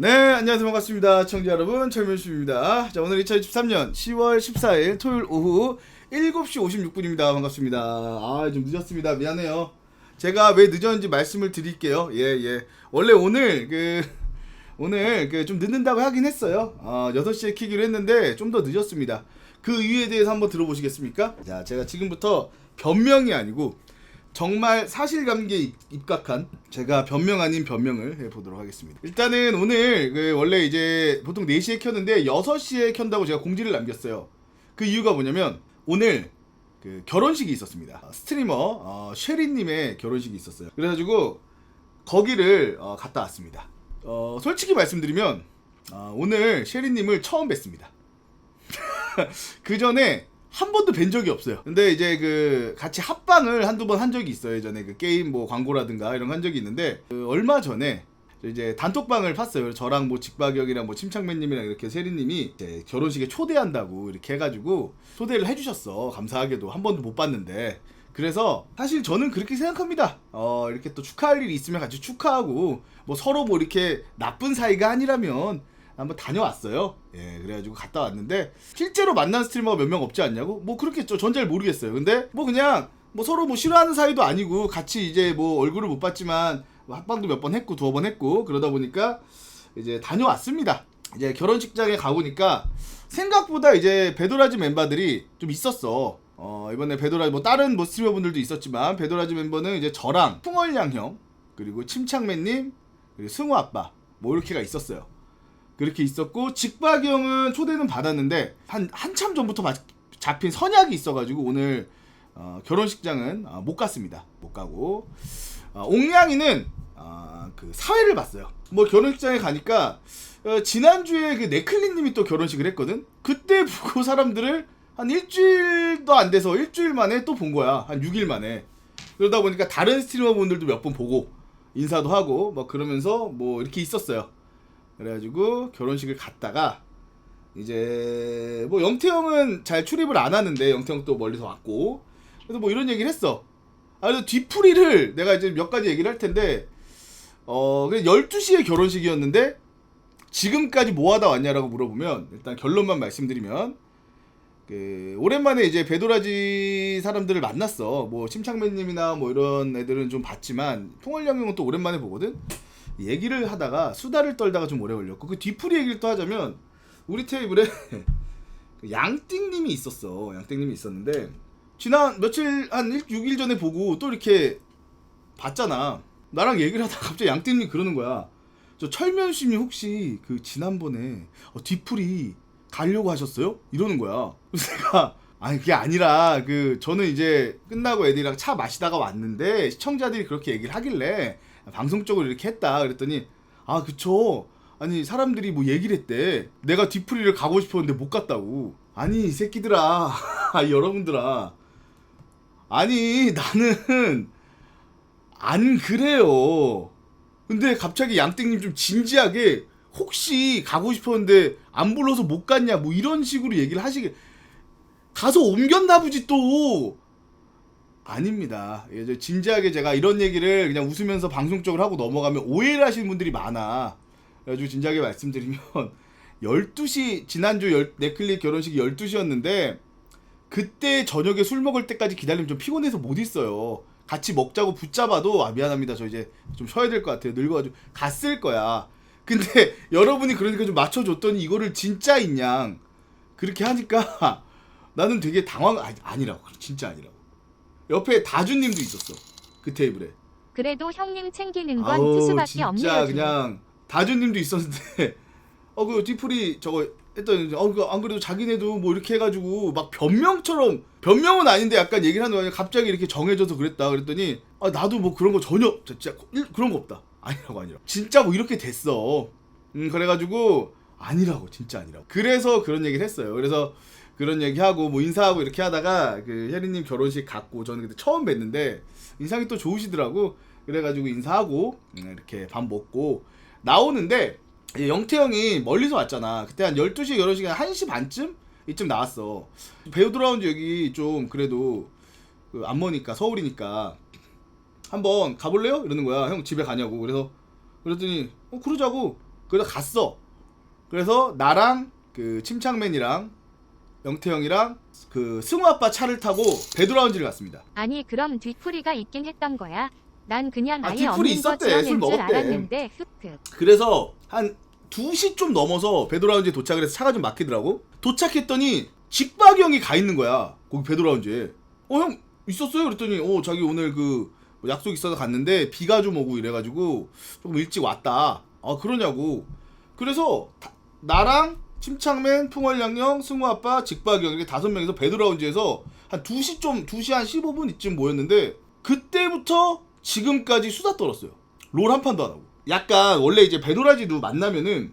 네, 안녕하세요. 반갑습니다. 청자 여러분, 철면수입니다. 자, 오늘 2023년 10월 14일 토요일 오후 7시 56분입니다. 반갑습니다. 아, 좀 늦었습니다. 미안해요. 제가 왜 늦었는지 말씀을 드릴게요. 예, 예. 원래 오늘 그 오늘 그 좀 늦는다고 하긴 했어요. 어, 6시에 키기로 했는데 좀 더 늦었습니다. 그 이유에 대해서 한번 들어보시겠습니까? 자, 제가 지금부터 변명이 아니고 정말 사실관계에 입- 입각한 제가 변명 아닌 변명을 해보도록 하겠습니다. 일단은 오늘 그 원래 이제 보통 4시에 켰는데 6시에 켠다고 제가 공지를 남겼어요. 그 이유가 뭐냐면 오늘 그 결혼식이 있었습니다. 스트리머 어, 쉐리님의 결혼식이 있었어요. 그래가지고 거기를 어, 갔다 왔습니다. 어, 솔직히 말씀드리면 어, 오늘 쉐리님을 처음 뵀습니다. 그 전에 한 번도 뵌 적이 없어요. 근데 이제 그 같이 합방을 한두 번 한 적이 있어요. 예전에 그 게임 뭐 광고라든가 이런 거 한 적이 있는데 그 얼마 전에 이제 단톡방을 팠어요. 저랑 뭐 직박역이랑 뭐 침착맨님이랑 이렇게 세리님이 결혼식에 초대한다고 이렇게 해가지고 초대를 해주셨어. 감사하게도 한 번도 못 봤는데. 그래서 사실 저는 그렇게 생각합니다. 어 이렇게 또 축하할 일이 있으면 같이 축하하고 뭐 서로 뭐 이렇게 나쁜 사이가 아니라면 한번 다녀왔어요. 예, 그래가지고 갔다 왔는데 실제로 만난 스트리머가 몇 명 없지 않냐고? 뭐 그렇겠죠. 전 잘 모르겠어요. 근데 뭐 그냥 뭐 서로 뭐 싫어하는 사이도 아니고 같이 이제 뭐 얼굴을 못 봤지만 뭐 합방도 몇 번 했고 두어 번 했고 그러다 보니까 이제 다녀왔습니다. 이제 결혼식장에 가보니까 생각보다 이제 베도라지 멤버들이 좀 있었어. 어 이번에 베도라지 뭐 다른 뭐 스트리머 분들도 있었지만 베도라지 멤버는 이제 저랑 풍월양 형 그리고 침착맨님 그리고 승우 아빠 뭐 이렇게가 있었어요. 그렇게 있었고 직박이 형은 초대는 받았는데 한 한참 전부터 마- 잡힌 선약이 있어가지고 오늘 어, 결혼식장은 어, 못 갔습니다. 못 가고 어, 옥냥이는 어, 그 사회를 봤어요. 뭐 결혼식장에 가니까 어, 지난주에 그 네클리님이 또 결혼식을 했거든. 그때 보고 사람들을 한 일주일도 안 돼서 일주일 만에 또 본 거야. 한 6일 만에. 그러다 보니까 다른 스트리머 분들도 몇 번 보고 인사도 하고 뭐 그러면서 뭐 이렇게 있었어요. 그래가지고 결혼식을 갔다가 이제 뭐 영태형은 잘 출입을 안 하는데 영태형 또 멀리서 왔고 그래서 뭐 이런 얘기를 했어. 아 그래서 뒤풀이를 내가 이제 몇 가지 얘기를 할 텐데 어 그래 12시에 결혼식이었는데 지금까지 뭐 하다 왔냐라고 물어보면 일단 결론만 말씀드리면 그 오랜만에 이제 배도라지 사람들을 만났어. 뭐 침착맨님이나 뭐 이런 애들은 좀 봤지만 풍월령 형은 또 오랜만에 보거든. 얘기를 하다가 수다를 떨다가 좀 오래 걸렸고 그 뒤풀이 얘기를 또 하자면 우리 테이블에 그 양띵님이 있었어. 양띵님이 있었는데 지난 며칠 한 1, 6일 전에 보고 또 이렇게 봤잖아. 나랑 얘기를 하다가 갑자기 양띵님 그러는 거야. 저 철면심이 혹시 그 지난번에 어, 뒤풀이 가려고 하셨어요? 이러는 거야. 그래서 내가 아니 그게 아니라 그 저는 이제 끝나고 애들이랑 차 마시다가 왔는데 시청자들이 그렇게 얘기를 하길래 방송 쪽으로 이렇게 했다 그랬더니 아 그쵸. 아니 사람들이 뭐 얘기를 했대. 내가 뒤풀이를 가고 싶었는데 못 갔다고. 아니 이 새끼들아. 아 여러분들아. 아니 나는 안 그래요. 근데 갑자기 양땡님 좀 진지하게 혹시 가고 싶었는데 안 불러서 못 갔냐? 뭐 이런 식으로 얘기를 하시길 가서 옮겼나 보지 또 아닙니다. 예, 저 진지하게 제가 이런 얘기를 그냥 웃으면서 방송적으로 하고 넘어가면 오해를 하시는 분들이 많아. 그래가지고 진지하게 말씀드리면 12시 지난주 열, 네클릭 결혼식이 12시였는데 그때 저녁에 술 먹을 때까지 기다리면 좀 피곤해서 못 있어요. 같이 먹자고 붙잡아도 아 미안합니다. 저 이제 좀 쉬어야 될 것 같아요. 늙어가지고 갔을 거야. 근데 여러분이 그러니까 좀 맞춰줬더니 이거를 진짜 있냐 그렇게 하니까 나는 되게 당황 아니, 아니라고 진짜 아니라고. 옆에 다주님도 있었어. 그 테이블에. 그래도 형님 챙기는 건 아우, 투수밖에 진짜 없네요. 지금. 그냥 다주님도 있었는데. 어그 뒤풀이 저거 했더니 어안 그래도 자기네도 뭐 이렇게 해가지고 막 변명처럼 변명은 아닌데 약간 얘기를 하는 거야. 갑자기 이렇게 정해져서 그랬다 그랬더니 아 나도 뭐 그런 거 전혀 진짜 일- 그런 거 없다. 아니라고 아니라고. 진짜 뭐 이렇게 됐어. 음 그래가지고 아니라고 진짜 아니라고. 그래서 그런 얘기를 했어요. 그래서 그런 얘기하고 뭐 인사하고 이렇게 하다가 그 혜리님 결혼식 갔고 저는 그때 처음 뵀는데 인상이 또 좋으시더라고. 그래가지고 인사하고 음, 이렇게 밥 먹고 나오는데 영태 형이 멀리서 왔잖아. 그때 한 12시 결혼식이 한 1시 반쯤 이쯤 나왔어. 배우 돌아온 지 여기 좀 그래도 그 안 머니까 서울이니까 한번 가볼래요? 이러는 거야. 형 집에 가냐고. 그래서 그랬더니 어 그러자고. 그래서 갔어. 그래서 나랑 그 침착맨이랑 영태형이랑 그 승우 아빠 차를 타고 베드라운지를 갔습니다. 아니 그럼 뒤풀이가 있긴 했던 거야. 난 그냥 아, 아예 뒤풀이 없는 거 있었대. 술 지어낸 줄 먹었대. 알았는데 흑흑. 그래서 한 2시 좀 넘어서 베드라운지에 도착을 해서 차가 좀 막히더라고. 도착했더니 직박이 형이 가 있는 거야. 거기 베드라운지에. 어, 형 있었어요? 그랬더니 어, 자기 오늘 그뭐 약속 있어서 갔는데 비가 좀 오고 이래가지고 조금 일찍 왔다. 아, 그러냐고. 그래서 다- 나랑 침착맨, 풍월양형, 승우 아빠, 직박이 형 이렇게 다섯 명이서 베드라운지에서 한 2시 좀 2시 한 15분 이쯤 모였는데 그때부터 지금까지 수다 떨었어요. 롤 한 판도 안 하고. 약간 원래 이제 베도라지도 만나면은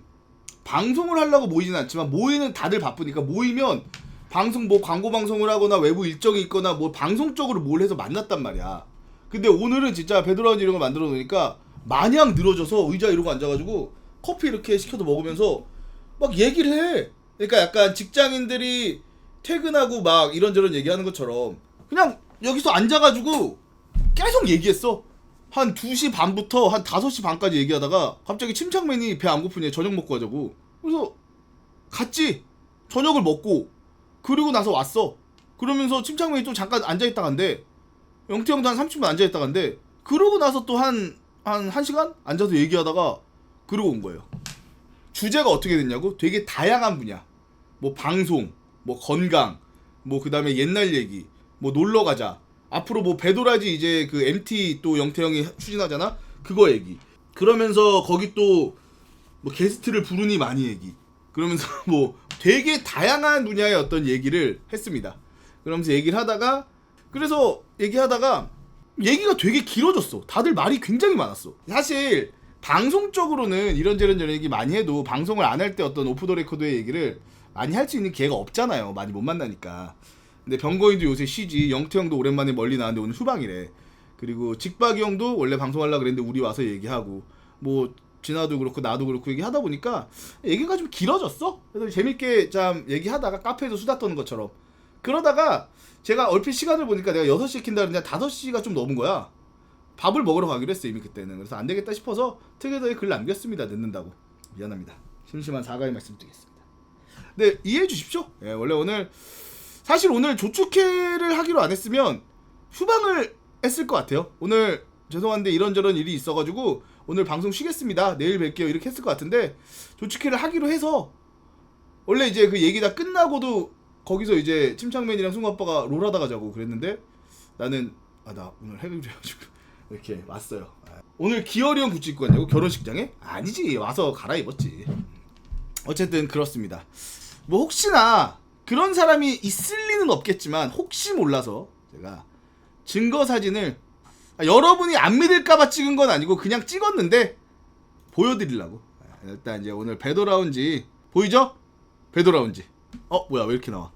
방송을 하려고 모이진 않지만 모이는 다들 바쁘니까 모이면 방송 뭐 광고 방송을 하거나 외부 일정이 있거나 뭐 방송적으로 뭘 해서 만났단 말이야. 근데 오늘은 진짜 베드라운지 이런 거 만들어 놓으니까 마냥 늘어져서 의자 이러고 앉아가지고 커피 이렇게 시켜서 먹으면서 막 얘기를 해. 그러니까 약간 직장인들이 퇴근하고 막 이런저런 얘기하는 것처럼 그냥 여기서 앉아가지고 계속 얘기했어. 한 2시 반부터 한 5시 반까지 얘기하다가 갑자기 침착맨이 배 안 고프니 저녁 먹고 가자고. 그래서 갔지. 저녁을 먹고 그리고 나서 왔어. 그러면서 침착맨이 또 잠깐 앉아있다 간대. 영태 형도 한 30분 앉아있다 간대. 그러고 나서 또 한, 한 1시간 앉아서 얘기하다가 그러고 온 거예요. 주제가 어떻게 됐냐고? 되게 다양한 분야. 뭐 방송, 뭐 건강, 뭐 그다음에 옛날 얘기, 뭐 놀러 가자. 앞으로 뭐 배도라지 이제 그 MT 또 영태 형이 추진하잖아. 그거 얘기. 그러면서 거기 또 뭐 게스트를 부르니 많이 얘기. 그러면서 뭐 되게 다양한 분야의 어떤 얘기를 했습니다. 그러면서 얘기를 하다가 그래서 얘기하다가 얘기가 되게 길어졌어. 다들 말이 굉장히 많았어. 사실 방송적으로는 이런저런 저런 얘기 많이 해도 방송을 안 할 때 어떤 오프 더 레코드의 얘기를 많이 할 수 있는 기회가 없잖아요. 많이 못 만나니까. 근데 병거인도 요새 쉬지. 영태 형도 오랜만에 멀리 나왔는데 오늘 휴방이래. 그리고 직박이 형도 원래 방송하려고 그랬는데 우리 와서 얘기하고 뭐 진아도 그렇고 나도 그렇고 얘기하다 보니까 얘기가 좀 길어졌어. 그래서 재밌게 참 얘기하다가 카페에서 수다 떠는 것처럼 그러다가 제가 얼핏 시간을 보니까 내가 6시에 킨다 그랬는데 5시가 좀 넘은 거야. 밥을 먹으러 가기로 했어 이미 그때는. 그래서 안 되겠다 싶어서 특에더에 글 남겼습니다. 늦는다고. 미안합니다. 심심한 사과의 말씀드리겠습니다. 네 이해해 주십시오. 예, 원래 오늘 사실 오늘 조축회를 하기로 안 했으면 휴방을 했을 것 같아요. 오늘 죄송한데 이런저런 일이 있어가지고 오늘 방송 쉬겠습니다. 내일 뵐게요. 이렇게 했을 것 같은데 조축회를 하기로 해서 원래 이제 그 얘기 다 끝나고도 거기서 이제 침착맨이랑 승우 아빠가 롤하다 가 자고 그랬는데 나는 아 나 오늘 해외 해가지고 이렇게 왔어요. 아, 오늘 기어리 형 굿즈 입고 왔냐고 결혼식장에? 아니지 와서 갈아입었지. 어쨌든 그렇습니다. 뭐 혹시나 그런 사람이 있을 리는 없겠지만 혹시 몰라서 제가 증거 사진을 아, 여러분이 안 믿을까봐 찍은 건 아니고 그냥 찍었는데 보여드리려고 아, 일단 이제 오늘 배도라운지 보이죠? 배도라운지 어 뭐야 왜 이렇게 나와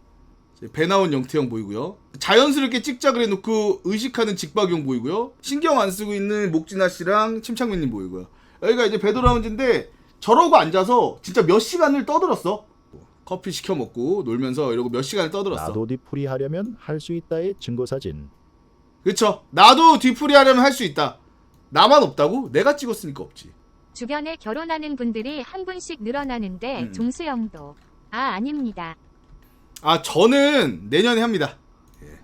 배 나온 영태형 보이고요. 자연스럽게 찍자 그래 놓고 의식하는 직박형 보이고요. 신경 안 쓰고 있는 목진아 씨랑 침착맨님 보이고요. 여기가 이제 배도라운지인데 저러고 앉아서 진짜 몇 시간을 떠들었어? 커피 시켜 먹고 놀면서 이러고 몇 시간을 떠들었어? 나도 뒤풀이 하려면 할 수 있다의 증거 사진. 그쵸. 나도 뒤풀이 하려면 할 수 있다. 나만 없다고? 내가 찍었으니까 없지. 주변에 결혼하는 분들이 한 분씩 늘어나는데 음. 종수형도. 아 아닙니다. 아 저는 내년에 합니다. 예.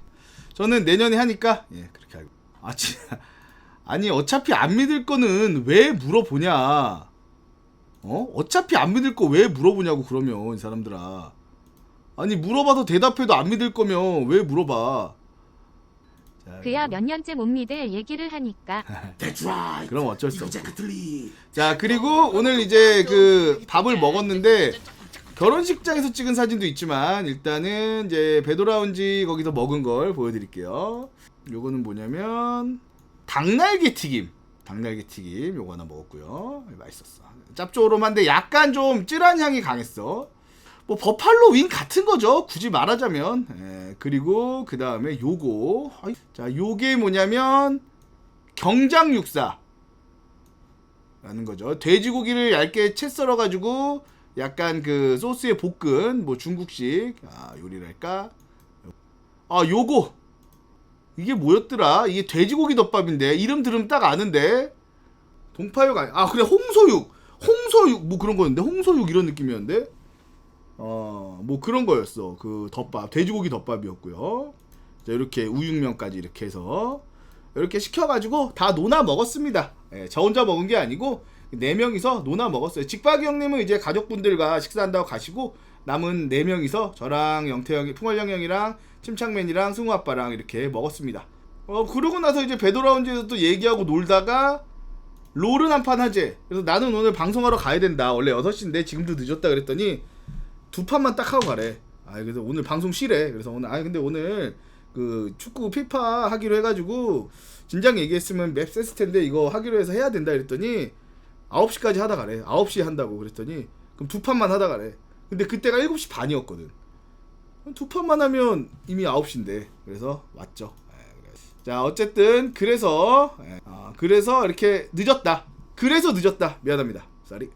저는 내년에 하니까 예 그렇게 알고. 아 진짜 아니 어차피 안 믿을 거는 왜 물어보냐? 어? 어차피 안 믿을 거 왜 물어보냐고 그러면 이 사람들아. 아니 물어봐도 대답해도 안 믿을 거면 왜 물어봐? 자, 그야 몇 년째 못 믿을 얘기를 하니까 그럼 어쩔 수 없고. 자 그리고 오늘 이제 그 밥을 먹었는데 결혼식장에서 찍은 사진도 있지만 일단은 이제 베도라운지 거기서 먹은 걸 보여드릴게요. 요거는 뭐냐면 닭날개 튀김. 닭날개 튀김 요거 하나 먹었고요. 맛있었어. 짭조름한데 약간 좀 찔한 향이 강했어. 뭐 버팔로 윙 같은 거죠. 굳이 말하자면. 예, 그리고 그 다음에 요거. 자 요게 뭐냐면 경장 육사. 라는 거죠. 돼지고기를 얇게 채 썰어 가지고 약간 그 소스에 볶은 뭐 중국식 아, 요리랄까. 아, 요거 이게 뭐였더라? 이게 돼지고기 덮밥인데 이름 들으면 딱 아는데. 동파육 아니 아 그래 홍소육. 홍서육 뭐 그런 거였는데 홍서육 이런 느낌이었는데 어 뭐 그런 거였어 그 덮밥 돼지고기 덮밥이었고요 자 이렇게 우육면까지 이렇게 해서 이렇게 시켜가지고 다 노나 먹었습니다 예, 저 혼자 먹은 게 아니고 네 명이서 노나 먹었어요 직박이 형님은 이제 가족분들과 식사한다고 가시고 남은 네 명이서 저랑 영태 형이 풍월영 형이랑 침착맨이랑 승우 아빠랑 이렇게 먹었습니다 어 그러고 나서 이제 배도라운지에서 또 얘기하고 놀다가 롤은 한 판 하재. 그래서 나는 오늘 방송하러 가야 된다. 원래 6시인데 지금도 늦었다 그랬더니 두 판만 딱 하고 가래. 아 그래서 오늘 방송 쉬래. 그래서 오늘 아 근데 오늘 그 축구 피파 하기로 해가지고 진작 얘기했으면 맵 셌을 텐데 이거 하기로 해서 해야 된다 그랬더니 9시까지 하다 가래. 9시에 한다고 그랬더니 그럼 두 판만 하다 가래. 근데 그때가 7시 반이었거든. 두 판만 하면 이미 9시인데. 그래서 왔죠. 예. 자 어쨌든 그래서 예, 아, 그래서 이렇게 늦었다. 그래서 늦었다. 미안합니다. 쏘리.